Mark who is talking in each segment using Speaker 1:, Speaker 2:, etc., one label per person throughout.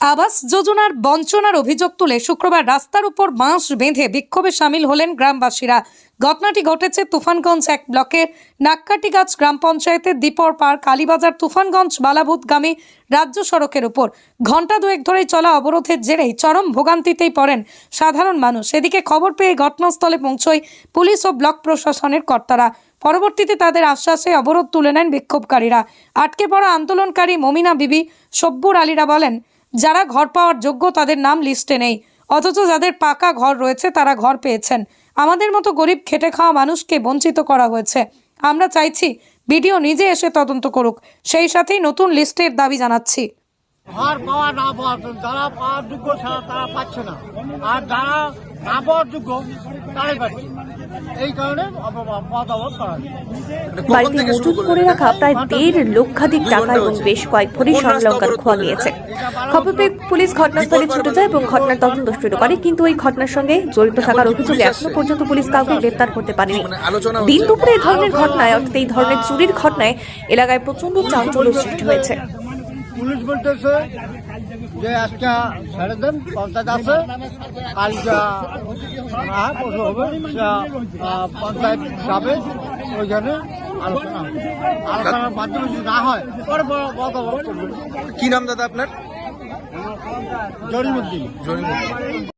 Speaker 1: আবাস যোজনার বঞ্চনার অভিযোগ তুলে শুক্রবার রাস্তার উপর বাঁশ বেঁধে বিক্ষোভে সামিল হলেন গ্রামবাসীরা। ঘটনাটি ঘটেছে তুফানগঞ্জ এক ব্লকের নাক্কাটিগাছ গ্রাম পঞ্চায়েতের দীপর পার কালীবাজার তুফানগঞ্জ, বালাবুদগামী রাজ্য সড়কের উপর। ঘণ্টা দুয়েক ধরেই চলা অবরোধের জেরেই চরম ভোগান্তিতেই পড়েন সাধারণ মানুষ। এদিকে খবর পেয়ে ঘটনাস্থলে পৌঁছয় পুলিশ ও ব্লক প্রশাসনের কর্তারা। পরবর্তীতে তাদের আশ্বাসে অবরোধ তুলে নেন বিক্ষোভকারীরা। আটকে পড়া আন্দোলনকারী মমিনা বিবি, সব্বুর আলীরা বলেন যারা ঘর পাওয়ার যোগ্য তাদের নাম লিস্টে নেই। অথচ যাদের পাকা ঘর রয়েছে তারা ঘর পেয়েছেন। আমাদের মতো গরিব খেটে খাওয়া মানুষকে বঞ্চিত করা হয়েছে। আমরা চাইছি বিডিও নিজে এসে তদন্ত করুক। সেই সাথেই নতুন লিস্টের দাবি জানাচ্ছি।
Speaker 2: ঘর পাওয়া না পাওয়া যারা পাওয়ার যোগ্য ছাড়া তারা পাচ্ছে না। আর যারা না পাওয়ার যোগ্য তারাই পাচ্ছে। এই কারণে হয়েছে।
Speaker 3: বাড়িতে মজুত করে রাখা প্রায় দেড় লক্ষাধিক টাকা এবং বেশ কয়েক ভরি স্বর্ণলঙ্কার খোয়া গিয়েছে। খবর পেয়ে পুলিশ ঘটনাস্থলে ছুটে যায় এবং ঘটনার তদন্ত শুরু করে কিন্তু এই ঘটনার সঙ্গে জড়িত থাকার অভিযোগে এখনও পর্যন্ত পুলিশ কাউকে গ্রেপ্তার করতে পারেনি। দিন দুপুরে এই ধরনের ঘটনায় অর্থাৎ এই ধরনের চুরির ঘটনায় এলাকায় প্রচণ্ড চাঞ্চল্য সৃষ্টি হয়েছে।
Speaker 2: পুলিশ বলতেছে যে আজকে ছেড়ে দেন পঞ্চায়েত আছে। কালকে হ্যাঁ পশু হবে। পঞ্চায়েত যাবে ওইখানে আলোচনা আলোচনার মাধ্যমে যদি না হয় পরে বড় করবে
Speaker 4: কি নাম দাদা আপনার?
Speaker 2: Jarimuddin. Jarimuddin.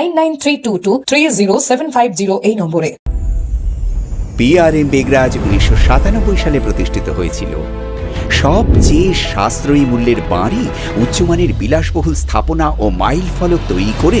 Speaker 1: nine nine three two two এই নম্বরে।
Speaker 5: পিআরএম বেগরাজ উনিশশো সাতানব্বই সালে প্রতিষ্ঠিত হয়েছিল। সবচেয়ে সাশ্রয়ী মূল্যের বাড়ি উচ্চমানের বিলাসবহুল স্থাপনা ও মাইল ফলক তৈরি করে